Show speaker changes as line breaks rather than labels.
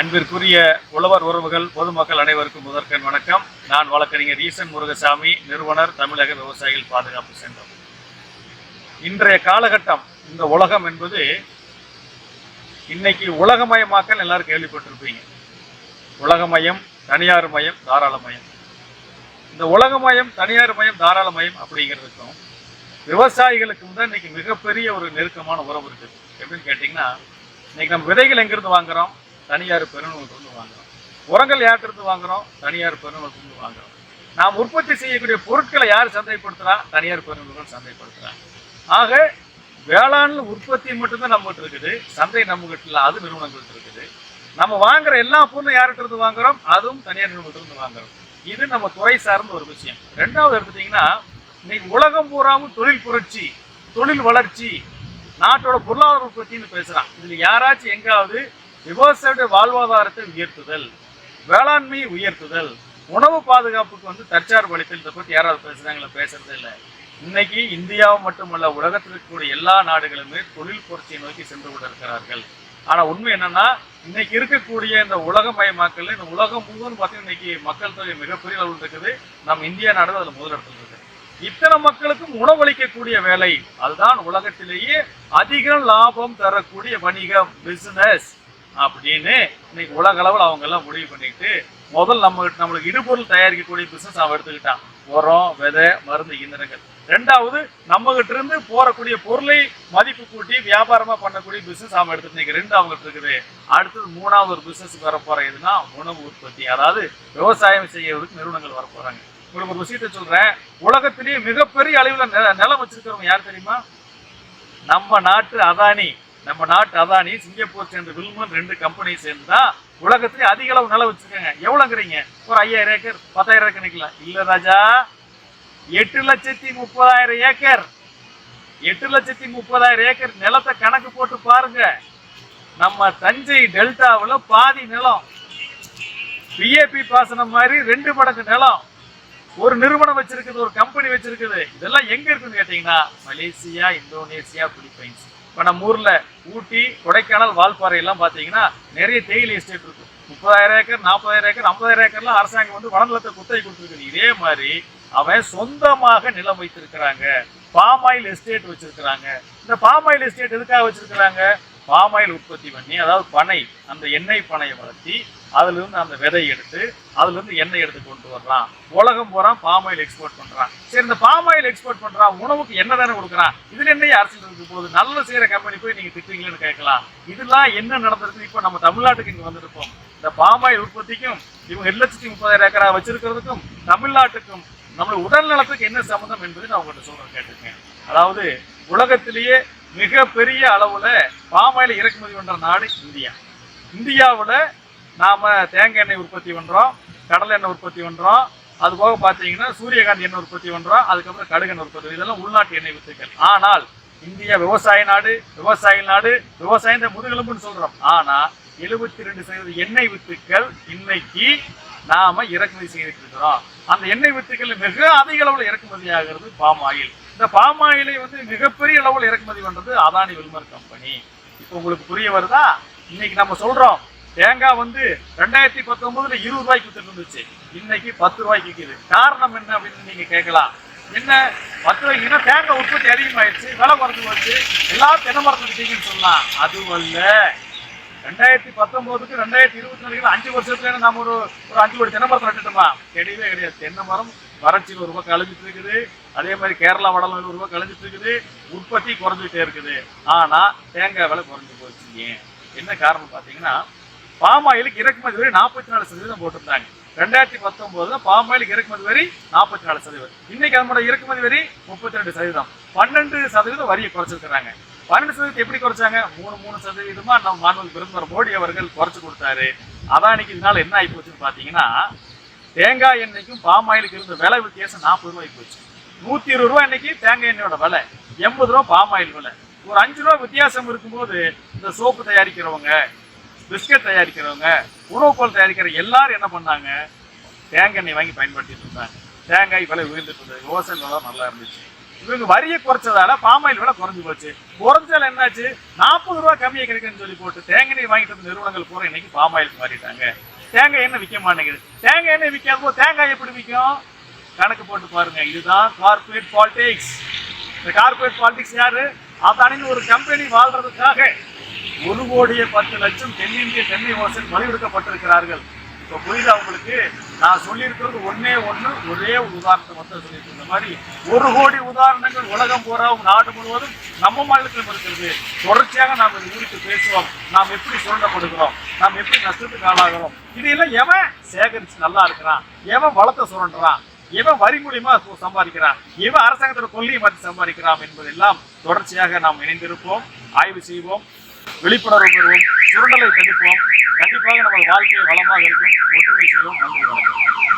அன்பிற்குரிய உழவர் உறவுகள் பொதுமக்கள் அனைவருக்கும் முதற்கண் வணக்கம். நான் வழக்கறிஞர் ஈசன் முருகசாமி நிறுவனர் தமிழக விவசாயிகள் பாதுகாப்பு சென்றம். இன்றைய காலகட்டம் இந்த உலகம் என்பது இன்னைக்கு உலகமயமாக்கல் எல்லாரும் கேள்விப்பட்டிருப்பீங்க. உலகமயம் தனியார் மயம் தாராளமயம் இந்த உலகமயம் தனியார் மயம் தாராளமயம் அப்படிங்கிறதுக்கும் விவசாயிகளுக்கும் தான் இன்னைக்கு மிகப்பெரிய ஒரு நெருக்கமான உறவு இருக்குது. எப்படின்னு கேட்டிங்கன்னா இன்னைக்கு நம்ம விதைகள் எங்கிருந்து வாங்குறோம்? தனியார் பெருநிறுவனத்திலிருந்து வாங்குறோம். உரங்கள் யார்கிட்ட வாங்குறோம் தனியார் பெருநிறுவனத்திலிருந்து வாங்குறோம். நாம் உற்பத்தி செய்யக்கூடிய பொருட்களை யார் சந்தைப்படுத்துகிறா தனியார் பெருநிறுவனம் சந்தைப்படுத்துகிறா ஆக வேளாண் உற்பத்தி மட்டும்தான் நம்மகிட்ட இருக்குது. சந்தை நம்மகிட்ட இல்லை அது நிறுவனங்கள்ட்ட இருக்குது. நம்ம வாங்குற எல்லா பொருளும் யார்கிட்ட இருந்து வாங்குறோம்? அதுவும் தனியார் நிறுவனத்திலிருந்து வாங்குறோம். இது நம்ம துறை சார்ந்த ஒரு விஷயம். ரெண்டாவது எடுத்துட்டிங்கன்னா இன்னைக்கு உலகம் பூராவும் தொழில் புரட்சி தொழில் வளர்ச்சி நாட்டோட பொருளாதார உற்பத்தின்னு பேசுகிறான் இதில் யாராச்சும் எங்காவது விவசாயியோட வாழ்வாதாரத்தை உயர்த்துதல் வேளாண்மையை உயர்த்துதல் உணவு பாதுகாப்புக்கு வந்து தற்சார்பு அளித்தல் இதை யாராவது பேசுகிறாங்களா பேசுறது இல்லை. இன்னைக்கு இந்தியாவை மட்டுமல்ல உலகத்தில் இருக்கக்கூடிய எல்லா நாடுகளுமே தொழில் புரட்சியை நோக்கி சென்று கொண்டு இருக்கிறார்கள் ஆனா உண்மை என்னன்னா இன்னைக்கு இருக்கக்கூடிய இந்த உலகமயமாக்கல் இந்த உலகம் முழுவதும் பார்த்தீங்கன்னா இன்னைக்கு மக்கள் தொகை மிகப்பெரிய அளவில் இருக்குது. நம்ம இந்தியா நாடு அதுல முதலிடத்தில் இருக்கு. இத்தனை மக்களுக்கும் உணவளிக்கக்கூடிய வேலை அதுதான் உலகத்திலேயே அதிகம் லாபம் தரக்கூடிய வணிகம் பிசினஸ் அப்படின்னு இன்னைக்கு உலக அளவில் அவங்க எல்லாம் முடிவு பண்ணிட்டு முதல் நம்ம நம்மளுக்கு இடுபொருள் தயாரிக்கக்கூடிய பிசினஸ் அவன் எடுத்துக்கிட்டான். உரம் விதை மருந்து இயந்திரங்கள். ரெண்டாவது நம்ம கிட்ட இருந்து போறக்கூடிய பொருளை மதிப்பு கூட்டி வியாபாரமா பண்ணக்கூடிய பிசினஸ் அவன் எடுத்து இன்னைக்கு ரெண்டு அவங்ககிட்ட இருக்குது. அடுத்தது மூணாவது ஒரு பிசினஸ் வர போற எதுனா உணவு உற்பத்தி. அதாவது விவசாயம் செய்யறதுக்கு நிறுவனங்கள் வர போறாங்க உங்களுக்கு ஒரு விஷயத்த சொல்றேன். உலகத்திலேயே மிகப்பெரிய அளவுல நிலம் வச்சிருக்கிறவங்க யார் தெரியுமா? நம்ம நாட்டு அதானி. நம்ம நாட்டு அதானி சிங்கப்பூர் சேர்ந்த வில்மன் ரெண்டு கம்பெனி சேர்ந்தா தான் உலகத்திலே அதிக அளவு நிலம் வச்சிருக்காங்க. எவ்வளோங்கிறீங்க ஒரு ஐயாயிரம் ஏக்கர் பத்தாயிரம் ஏக்கர் நிக்கலாம் இல்ல ராஜா. எட்டு லட்சத்தி முப்பதாயிரம் ஏக்கர். எட்டு லட்சத்தி முப்பதாயிரம் ஏக்கர் நிலத்தை கணக்கு போட்டு பாருங்க. நம்ம தஞ்சை டெல்டாவில் பாதி நிலம். பிஏபி பாசனம் மாதிரி ரெண்டு மடங்கு நிலம். ஒரு நிறுவனம் வச்சிருக்குது ஒரு கம்பெனி வச்சிருக்குது. இதெல்லாம் எங்க இருக்குன்னு கேட்டீங்கன்னா மலேசியா இந்தோனேசியா பிலிப்பைன்ஸ். இப்போ நம்ம ஊர்ல ஊட்டி கொடைக்கானல் வால்பாறையெல்லாம் பார்த்தீங்கன்னா நிறைய தேயிலை எஸ்டேட் இருக்கும். முப்பதாயிரம் ஏக்கர் நாற்பதாயிரம் ஏக்கர் ஐம்பதாயிரம் ஏக்கர்லாம் அரசாங்கம் வந்து வனநிலத்தை குத்தகை கொடுத்துருக்கு இதே மாதிரி அவன் சொந்தமாக நிலம் வைத்திருக்கிறாங்க. பாமாயில் எஸ்டேட் வச்சிருக்கிறாங்க. இந்த பாமாயில் எஸ்டேட் எதுக்காக வச்சிருக்கிறாங்க? பாம் ஆயில் உற்பத்தி பண்ணி அதாவது பனை அந்த எண்ணெய் பனையை வளர்த்தி அதுலேருந்து அந்த விதை எடுத்து அதுலேருந்து எண்ணெய் எடுத்து கொண்டு வரலாம். உலகம் பூரா ஆயில் எக்ஸ்போர்ட் பண்ணுறான் சரி இந்த பாம் ஆயில் எக்ஸ்போர்ட் பண்ணுறான் உணவுக்கு என்ன தானே கொடுக்குறான். இதில் என்ன அரசியல் இருக்கு. போகுது நல்ல செய்கிற கம்பெனி போய் நீங்கள் திட்டுவீங்களேன்னு கேட்கலாம். இதெல்லாம் என்ன நடந்திருக்கு இப்போ நம்ம தமிழ்நாட்டுக்கு இங்கே வந்திருப்போம் இந்த பாம் ஆயில் உற்பத்திக்கும் இவங்க எட்டு லட்சத்தி முப்பதாயிரம் ஏக்கரா வச்சிருக்கிறதுக்கும் தமிழ்நாட்டுக்கும் நம்ம உடல் நலத்துக்கு என்ன சம்மந்தம் என்பதை நான் உங்கள்கிட்ட சொல்கிறேன் கேட்டிருக்கேன் அதாவது உலகத்திலேயே மிகப்பெரிய அளவுல பாமாயில இறக்குமதி பண்ற நாடு இந்தியா. இந்தியாவில் நாம தேங்காய் எண்ணெய் உற்பத்தி பண்றோம் கடலை எண்ணெய் உற்பத்தி பண்றோம் அது போக பார்த்தீங்கன்னா சூரியகாந்தி எண்ணெய் உற்பத்தி பண்றோம் அதுக்கப்புறம் கடுகு எண்ணெய் உற்பத்தி இதெல்லாம் உள்நாட்டு எண்ணெய் வித்துக்கள். ஆனால் இந்தியா விவசாய நாடு விவசாய நாடு விவசாயம் முதுகெலும்புன்னு சொல்றோம். ஆனா எழுபத்தி ரெண்டு சதவீத எண்ணெய் வித்துக்கள் இன்னைக்கு நாம இறக்குமதி செய்திருக்கிறோம் இருக்கிறோம். அந்த எண்ணெய் வித்துக்கள் மிக அதிக அளவில் இறக்குமதி ஆகிறது பாம் ஆயில் இந்த பாம் ஆயிலை வந்து மிகப்பெரிய அளவில் இறக்குமதி பண்றது அதானி வில்மர் கம்பெனி. இப்போ உங்களுக்கு புரிய வருதா? இன்னைக்கு நம்ம சொல்றோம் தேங்காய் வந்து ரெண்டாயிரத்தி பத்தொன்பதுல இருபது ரூபாய்க்கு வித்துட்டு இருந்துச்சு. இன்னைக்கு பத்து ரூபாய்க்கு விற்கிது காரணம் என்ன அப்படின்னு நீங்க கேட்கலாம். என்ன? பத்து ரூபாய்க்குன்னா தேங்காய் உற்பத்தி அதிகமாயிடுச்சு விலை குறைஞ்சு போச்சு. எல்லா தென்னை மரத்தை விட்டீங்கன்னு சொல்லலாம் அதுவல்ல ரெண்டாயிரத்தி பத்தொன்பதுக்கு ரெண்டாயிரத்தி இருபத்தி நாலுக்கு அஞ்சு வருஷத்துல நம்ம ஒரு ஒரு அஞ்சு கோடி தென்னை மரத்தை நட்டுட்டோமா? கிடையவே கிடையாது. தென்னை மரம் வறட்சியில் ஒரு ரூபாய் கழிஞ்சிட்டு இருக்குது. அதே மாதிரி கேரளா வடலம் ஒரு ரூபாய் கழிஞ்சிட்டு இருக்குது. உற்பத்தி குறைஞ்சிட்டே இருக்குது. ஆனா தேங்காய் விலை குறைஞ்சு போச்சு. ஏன்? என்ன காரணம் பார்த்தீங்கன்னா பாமாயிலுக்கு இறக்குமதி வரி நாற்பத்தி நாலு சதவீதம் போட்டிருந்தாங்க. ரெண்டாயிரத்தி பத்தொன்பதுல பாமாயிலுக்கு இறக்குமதி வரி நாற்பத்தி நாலு சதவீதம். இன்னைக்கு நம்மளோட இறக்குமதி வரி முப்பத்தி ரெண்டு சதவீதம். பன்னெண்டு சதவீதம் வரியை குறைச்சிருக்கிறாங்க. பன்னெண்டு சதவீதத்தை எப்படி குறைச்சாங்க? மூணு மூணு சதவீதமா நம்ம மாண்பு பிரதமர் மோடி அவர்கள் குறைச்சு கொடுத்தாரு. அதானிக்கு இதனால என்ன ஆகி போச்சுன்னு பாத்தீங்கன்னா தேங்காய் எண்ணெய்க்கும் பாம் ஆயிலுக்கு இருந்த விலை வித்தியாசம் நாற்பது ரூபாய் போச்சு. நூத்தி இருபது ரூபாய் இன்னைக்கு தேங்காய் எண்ணெயோட விலை. எண்பது ரூபா பாம் ஆயில் விலை. ஒரு அஞ்சு ரூபா வித்தியாசம் இருக்கும்போது இந்த சோப்பு தயாரிக்கிறவங்க பிஸ்கட் தயாரிக்கிறவங்க உணவுப்பொருள் தயாரிக்கிற எல்லாரும் என்ன பண்ணாங்க? தேங்காய் எண்ணெய் வாங்கி பயன்படுத்திட்டு இருந்தாங்க. தேங்காய் விலை உயர்ந்துட்டு இருந்தது. விவசாயம் நல்லா இருந்துச்சு. இவங்க வரியை குறைச்சதால பாம் ஆயில் விலை குறைஞ்சு போச்சு. குறைஞ்சால என்னாச்சு? நாற்பது ரூபா கம்மியாக கிடைக்குன்னு சொல்லி போட்டு தேங்காய் எண்ணெய் வாங்கிட்டு வந்த நிறுவனங்கள் பூரா இன்னைக்கு பாம் ஆயிலுக்கு மாறிட்டாங்க. தேங்காய் எண்ணெய் விற்க மாட்டேங்குது. தேங்காய் எண்ணெய் விற்காத போது தேங்காய் எப்படி விற்கும்? கணக்கு போட்டு பாருங்க. இதுதான் கார்ப்பரேட் பாலிடிக்ஸ் இந்த கார்ப்பரேட் பாலிடிக்ஸ் யாரு? அதானின்னு ஒரு கம்பெனி வாழ்றதுக்காக ஒரு கோடியே பத்து லட்சம் தென்னிந்திய தென்னை ஓசன் பலியெடுக்கப்பட்டிருக்கிறார்கள் இப்போ புரியுதா உங்களுக்கு? நான் சொல்லியிருக்கிறது ஒன்னே ஒன்று ஒரே ஒரு உதாரணத்தை மட்டும் சொல்லியிருக்கேன் இந்த மாதிரி ஒரு கோடி உதாரணங்கள் உலகம் பூராவும் நாடு முழுவதும் நம்ம மாநிலத்திலும் இருக்கிறது. தொடர்ச்சியாக நாம் இது குறித்து பேசுவோம். நாம் எப்படி சுரண்டப்படுகிறோம்? நாம் எப்படி நஷ்டத்துக்கு ஆளாகிறோம்? இதையெல்லாம் எவன் சேகரித்து நல்லா இருக்கிறான்? எவன் வளத்தை சுரண்டுறான்? இவன் வரி மூலியமா சம்பாதிக்கிறான்? இவன் அரசாங்கத்தோட கொள்கையை மாற்றி சம்பாதிக்கிறான் என்பதெல்லாம் தொடர்ச்சியாக நாம் இணைந்திருப்போம் ஆய்வு செய்வோம் விழிப்புணர்வு பெறுவோம் சுரண்டலை தடுப்போம். கண்டிப்பாக நம்ம வாழ்க்கை வளமாக இருக்கும் ஒற்றுமை செய்வோம் நன்றி வணக்கம்